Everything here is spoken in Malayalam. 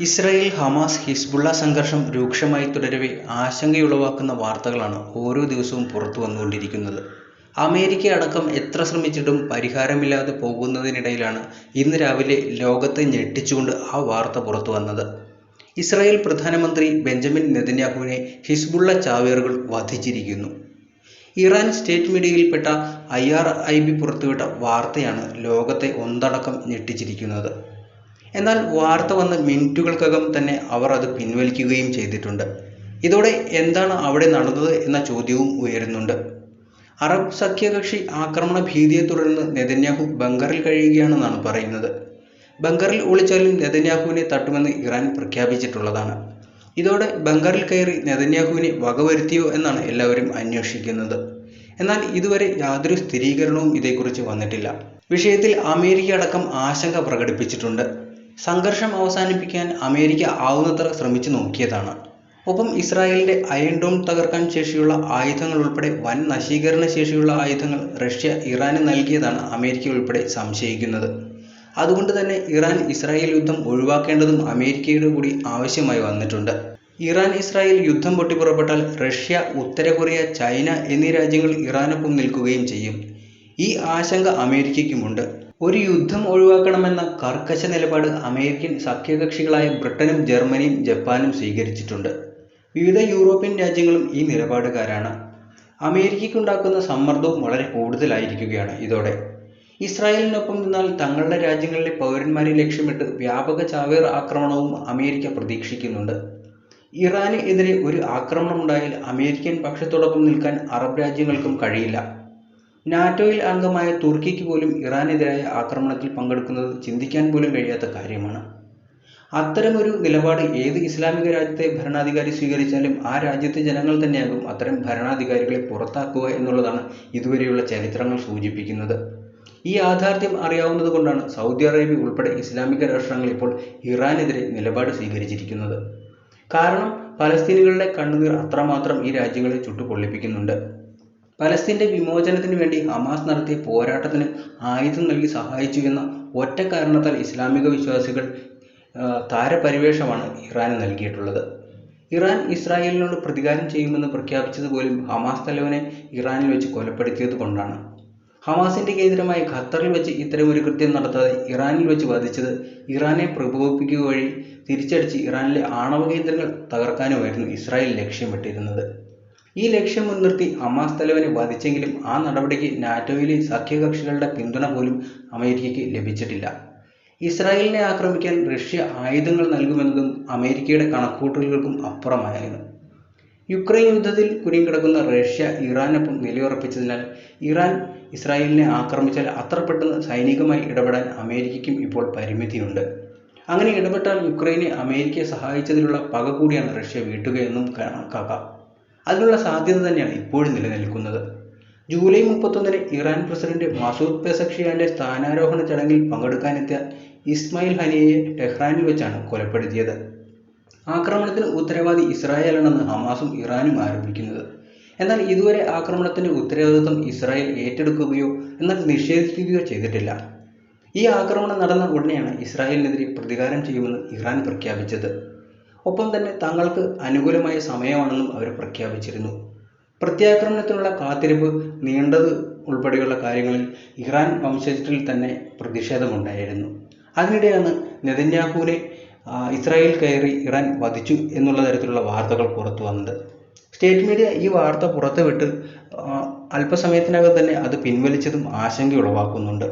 ഇസ്രായേൽ ഹമാസ് ഹിസ്ബുള്ള സംഘർഷം രൂക്ഷമായി തുടരവെ ആശങ്കയുളവാക്കുന്ന വാർത്തകളാണ് ഓരോ ദിവസവും പുറത്തു വന്നുകൊണ്ടിരിക്കുന്നത്. അമേരിക്ക അടക്കം എത്ര ശ്രമിച്ചിട്ടും പരിഹാരമില്ലാതെ പോകുന്നതിനിടയിലാണ് ഇന്ന് രാവിലെ ലോകത്തെ ഞെട്ടിച്ചുകൊണ്ട് ആ വാർത്ത പുറത്തു വന്നത്. ഇസ്രായേൽ പ്രധാനമന്ത്രി ബെഞ്ചമിൻ നെതന്യാഹുവിനെ ഹിസ്ബുള്ള ചാവേറുകൾ വധിച്ചിരിക്കുന്നു. ഇറാൻ സ്റ്റേറ്റ് മീഡിയയിൽപ്പെട്ട ഐ ആർ ഐ ബി പുറത്തുവിട്ട വാർത്തയാണ് ലോകത്തെ ഒന്നടക്കം ഞെട്ടിച്ചിരിക്കുന്നത്. എന്നാൽ വാർത്ത വന്ന് മിനിറ്റുകൾക്കകം തന്നെ അവർ അത് പിൻവലിക്കുകയും ചെയ്തിട്ടുണ്ട്. ഇതോടെ എന്താണ് അവിടെ നടന്നത് എന്ന ചോദ്യവും ഉയരുന്നുണ്ട്. അറബ് സഖ്യകക്ഷി ആക്രമണ ഭീതിയെ തുടർന്ന് നെതന്യാഹു ബങ്കറിൽ കഴിയുകയാണെന്നാണ് പറയുന്നത്. ബങ്കറിൽ ഒളിച്ചാലും നെതന്യാഹുവിനെ തട്ടുമെന്ന് ഇറാൻ പ്രഖ്യാപിച്ചിട്ടുള്ളതാണ്. ഇതോടെ ബങ്കറിൽ കയറി നെതന്യാഹുവിനെ വകവരുത്തിയോ എന്നാണ് എല്ലാവരും അന്വേഷിക്കുന്നത്. എന്നാൽ ഇതുവരെ യാതൊരു സ്ഥിരീകരണവും ഇതേക്കുറിച്ച് വന്നിട്ടില്ല. വിഷയത്തിൽ അമേരിക്ക അടക്കം ആശങ്ക പ്രകടിപ്പിച്ചിട്ടുണ്ട്. സംഘർഷം അവസാനിപ്പിക്കാൻ അമേരിക്ക ആവുന്നത്ര ശ്രമിച്ചു നോക്കിയതാണ്. ഒപ്പം ഇസ്രായേലിന്റെ അയൺ ഡോം തകർക്കാൻ ശേഷിയുള്ള ആയുധങ്ങൾ ഉൾപ്പെടെ വൻ നശീകരണ ശേഷിയുള്ള ആയുധങ്ങൾ റഷ്യ ഇറാന് നൽകിയതാണ് അമേരിക്ക ഉൾപ്പെടെ സംശയിക്കുന്നത്. അതുകൊണ്ട് തന്നെ ഇറാൻ ഇസ്രായേൽ യുദ്ധം ഒഴിവാക്കേണ്ടതും അമേരിക്കയുടെ കൂടി ആവശ്യമായി വന്നിട്ടുണ്ട്. ഇറാൻ ഇസ്രായേൽ യുദ്ധം പൊട്ടിപ്പുറപ്പെട്ടാൽ റഷ്യ ഉത്തര കൊറിയ ചൈന എന്നീ രാജ്യങ്ങൾ ഇറാനൊപ്പം നിൽക്കുകയും ചെയ്യും. ഈ ആശങ്ക അമേരിക്കയ്ക്കുമുണ്ട്. ഒരു യുദ്ധം ഒഴിവാക്കണമെന്ന കർക്കശ നിലപാട് അമേരിക്കൻ സഖ്യകക്ഷികളായ ബ്രിട്ടനും ജർമ്മനിയും ജപ്പാനും സ്വീകരിച്ചിട്ടുണ്ട്. വിവിധ യൂറോപ്യൻ രാജ്യങ്ങളും ഈ നിലപാടുകാരാണ്. അമേരിക്കയ്ക്കുണ്ടാക്കുന്ന സമ്മർദ്ദവും വളരെ കൂടുതലായിരിക്കുകയാണ് ഇതോടെ. ഇസ്രായേലിനൊപ്പം നിന്നാൽ തങ്ങളുടെ രാജ്യങ്ങളിലെ പൗരന്മാരെ ലക്ഷ്യമിട്ട് വ്യാപക ചാവേർ ആക്രമണവും അമേരിക്ക പ്രതീക്ഷിക്കുന്നുണ്ട്. ഇറാന് എതിരെ ഒരു ആക്രമണം ഉണ്ടായാൽ അമേരിക്കൻ പക്ഷത്തോടൊപ്പം നിൽക്കാൻ അറബ് രാജ്യങ്ങൾക്കും കഴിയില്ല. നാറ്റോയിൽ അംഗമായ തുർക്കിക്ക് പോലും ഇറാനെതിരായ ആക്രമണത്തിൽ പങ്കെടുക്കുന്നത് ചിന്തിക്കാൻ പോലും കഴിയാത്ത കാര്യമാണ്. അത്തരമൊരു നിലപാട് ഏത് ഇസ്ലാമിക രാജ്യത്തെ ഭരണാധികാരി സ്വീകരിച്ചാലും ആ രാജ്യത്തെ ജനങ്ങൾ തന്നെയാകും അത്തരം ഭരണാധികാരികളെ പുറത്താക്കുക എന്നുള്ളതാണ് ഇതുവരെയുള്ള ചരിത്രങ്ങൾ സൂചിപ്പിക്കുന്നത്. ഈ യാഥാർത്ഥ്യം അറിയാവുന്നത് കൊണ്ടാണ് സൗദി അറേബ്യ ഉൾപ്പെടെ ഇസ്ലാമിക രാഷ്ട്രങ്ങൾ ഇപ്പോൾ ഇറാനെതിരെ നിലപാട് സ്വീകരിച്ചിരിക്കുന്നത്. കാരണം പലസ്തീനുകളുടെ കണ്ണുനീർ അത്രമാത്രം ഈ രാജ്യങ്ങളെ ചുട്ടുപൊള്ളിപ്പിക്കുന്നുണ്ട്. പലസ്തീന്റെ വിമോചനത്തിന് വേണ്ടി ഹമാസ് നടത്തിയ പോരാട്ടത്തിന് ആയുധം നൽകി സഹായിച്ചു എന്ന ഒറ്റ കാരണത്താൽ ഇസ്ലാമിക വിശ്വാസികൾ താരപരിവേഷമാണ് ഇറാന് നൽകിയിട്ടുള്ളത്. ഇറാൻ ഇസ്രായേലിനോട് പ്രതികാരം ചെയ്യുമെന്ന് പ്രഖ്യാപിച്ചത് പോലും ഹമാസ് തലവനെ ഇറാനിൽ വെച്ച് കൊലപ്പെടുത്തിയത് കൊണ്ടാണ്. ഹമാസിന്റെ കേന്ദ്രമായ ഖത്തറിൽ വെച്ച് ഇത്തരമൊരു കൃത്യം നടത്താതെ ഇറാനിൽ വെച്ച് വധിച്ചത് ഇറാനെ പ്രകോപിപ്പിക്കുക വഴി തിരിച്ചടിച്ച് ഇറാനിലെ ആണവ കേന്ദ്രങ്ങൾ തകർക്കാനുമായിരുന്നു ഇസ്രായേൽ ലക്ഷ്യമിട്ടിരുന്നത് ഈ ലക്ഷ്യം മുൻനിർത്തി ഹമാസ് തലവനെ വധിച്ചെങ്കിലും ആ നടപടിക്ക് നാറ്റോയിലെ സഖ്യകക്ഷികളുടെ പിന്തുണ പോലും അമേരിക്കയ്ക്ക് ലഭിച്ചിട്ടില്ല. ഇസ്രായേലിനെ ആക്രമിക്കാൻ റഷ്യ ആയുധങ്ങൾ നൽകുമെന്നതും അമേരിക്കയുടെ കണക്കുകൂട്ടലുകൾക്കും അപ്പുറമായിരുന്നു. യുക്രൈൻ യുദ്ധത്തിൽ കുരുങ്ങിക്കിടക്കുന്ന റഷ്യ ഇറാനൊപ്പം നിലയുറപ്പിച്ചതിനാൽ ഇറാൻ ഇസ്രായേലിനെ ആക്രമിച്ചാൽ അത്ര പെട്ടെന്ന് സൈനികമായി ഇടപെടാൻ അമേരിക്കയ്ക്കും ഇപ്പോൾ പരിമിതിയുണ്ട്. അങ്ങനെ ഇടപെട്ടാൽ യുക്രൈനെ അമേരിക്കയെ സഹായിച്ചതിലുള്ള പക കൂടിയാണ് റഷ്യ വീട്ടുകയെന്നും കണക്കാക്കാം അതിനുള്ള സാധ്യത തന്നെയാണ് ഇപ്പോഴും നിലനിൽക്കുന്നത്. ജൂലൈ മുപ്പത്തൊന്നിന് ഇറാൻ പ്രസിഡന്റ് മസൂദ് പെസക്ഷിയാന്റെ സ്ഥാനാരോഹണ ചടങ്ങിൽ പങ്കെടുക്കാനെത്തിയ ഇസ്മായിൽ ഹനിയെ ടെഹ്റാനിൽ വെച്ചാണ് കൊലപ്പെടുത്തിയത്. ആക്രമണത്തിന് ഉത്തരവാദി ഇസ്രായേലാണെന്ന് ഹമാസും ഇറാനും ആരോപിക്കുന്നത്. എന്നാൽ ഇതുവരെ ആക്രമണത്തിന്റെ ഉത്തരവാദിത്വം ഇസ്രായേൽ ഏറ്റെടുക്കുകയോ എന്നാൽ നിഷേധിക്കുകയോ ചെയ്തിട്ടില്ല. ഈ ആക്രമണം നടന്ന ഉടനെയാണ് ഇസ്രായേലിനെതിരെ പ്രതികാരം ചെയ്യുമെന്ന് ഇറാൻ പ്രഖ്യാപിച്ചത്. ഒപ്പം തന്നെ തങ്ങൾക്ക് അനുകൂലമായ സമയമാണെന്നും അവർ പ്രഖ്യാപിച്ചിരുന്നു. പ്രത്യാക്രമണത്തിനുള്ള കാത്തിരിപ്പ് നീണ്ടത് ഉൾപ്പെടെയുള്ള കാര്യങ്ങളിൽ ഇഹ്റാൻ വംശജത്തിൽ തന്നെ പ്രതിഷേധമുണ്ടായിരുന്നു. അതിനിടെയാണ് നെതന്യാഹുവിനെ ഇസ്രായേൽ കയറി ഇറാൻ വധിച്ചു എന്നുള്ള തരത്തിലുള്ള വാർത്തകൾ പുറത്തു വന്നത്. സ്റ്റേറ്റ് മീഡിയ ഈ വാർത്ത പുറത്തുവിട്ട് അല്പസമയത്തിനകം തന്നെ അത് പിൻവലിച്ചതും ആശങ്ക ഉളവാക്കുന്നുണ്ട്